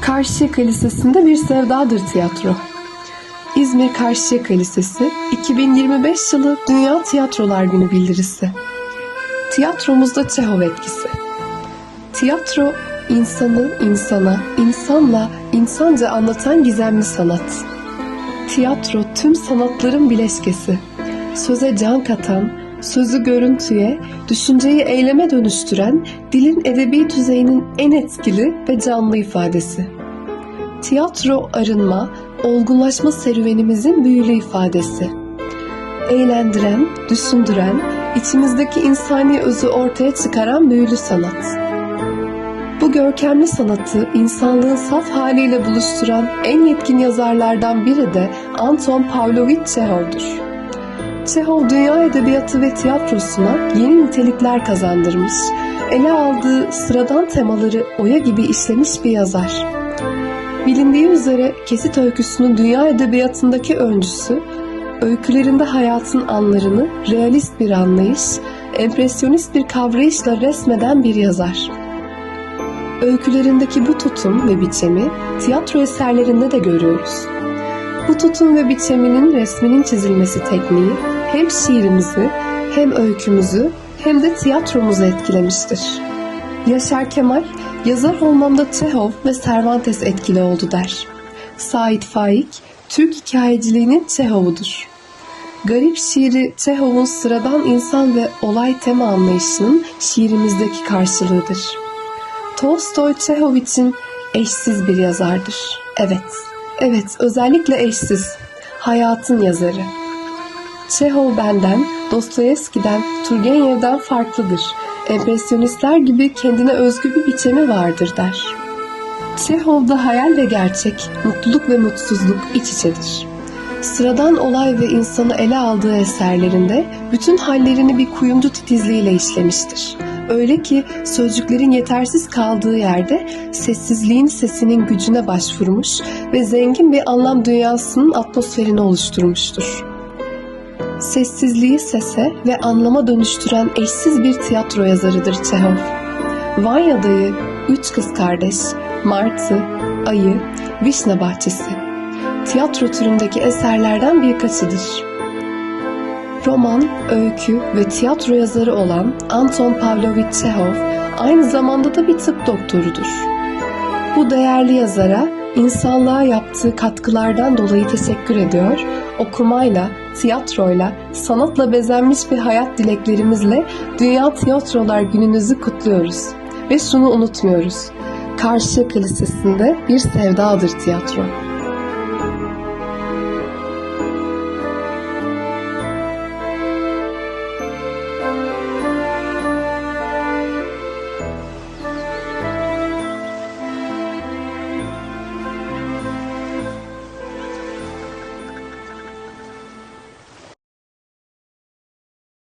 Karşıyaka Lisesi'nde bir sevdadır tiyatro. İzmir Karşıyaka Lisesi 2025 yılı Dünya Tiyatrolar Günü bildirisi. Tiyatromuzda Çehov etkisi. Tiyatro insanı insana, insanla insanca anlatan gizemli sanat. Tiyatro tüm sanatların bileşkesi. Söze can katan, sözü görüntüye, düşünceyi eyleme dönüştüren dilin edebi düzeyinin en etkili ve canlı ifadesi. Tiyatro arınma, olgunlaşma serüvenimizin büyülü ifadesi. Eğlendiren, düşündüren, içimizdeki insani özü ortaya çıkaran büyülü sanat. Bu görkemli sanatı insanlığın saf haliyle buluşturan en yetkin yazarlardan biri de Anton Pavlovich Çehov'dur. Çehov dünya edebiyatı ve tiyatrosuna yeni nitelikler kazandırmış, ele aldığı sıradan temaları oya gibi işlemiş bir yazar. Bilindiği üzere Kesit Öyküsü'nün dünya edebiyatındaki öncüsü, öykülerinde hayatın anlarını realist bir anlayış, empresyonist bir kavrayışla resmeden bir yazar. Öykülerindeki bu tutum ve biçimi tiyatro eserlerinde de görüyoruz. Bu tutum ve biçiminin resminin çizilmesi tekniği hem şiirimizi hem öykümüzü hem de tiyatromuzu etkilemiştir. Yaşar Kemal, yazar olmamda Çehov ve Cervantes etkili oldu der. Sait Faik, Türk hikayeciliğinin Çehov'udur. Garip şiiri Çehov'un sıradan insan ve olay tema anlayışının şiirimizdeki karşılığıdır. Tolstoy Çehov için eşsiz bir yazardır. Evet, evet özellikle eşsiz. Hayatın yazarı. Çehov benden, Dostoyevski'den, Turgenev'den farklıdır. Empresyonistler gibi kendine özgü bir biçimi vardır der. Çehov'da hayal ve gerçek, mutluluk ve mutsuzluk iç içedir. Sıradan olay ve insanı ele aldığı eserlerinde bütün hallerini bir kuyumcu titizliğiyle işlemiştir. Öyle ki sözcüklerin yetersiz kaldığı yerde sessizliğin sesinin gücüne başvurmuş ve zengin bir anlam dünyasının atmosferini oluşturmuştur. Sessizliği sese ve anlama dönüştüren eşsiz bir tiyatro yazarıdır Çehov. Vanya Dayı, Üç Kız Kardeş, Martı, Ayı, Vişne Bahçesi tiyatro türündeki eserlerden birkaçıdır. Roman, öykü ve tiyatro yazarı olan Anton Pavlovich Çehov aynı zamanda da bir tıp doktorudur. Bu değerli yazara insanlığa yaptığı katkılardan dolayı teşekkür ediyor, okumayla, tiyatroyla, sanatla bezenmiş bir hayat dileklerimizle Dünya Tiyatrolar Gününüzü kutluyoruz. Ve şunu unutmuyoruz. Karşıyaka Lisesi'nde bir sevdadır tiyatro.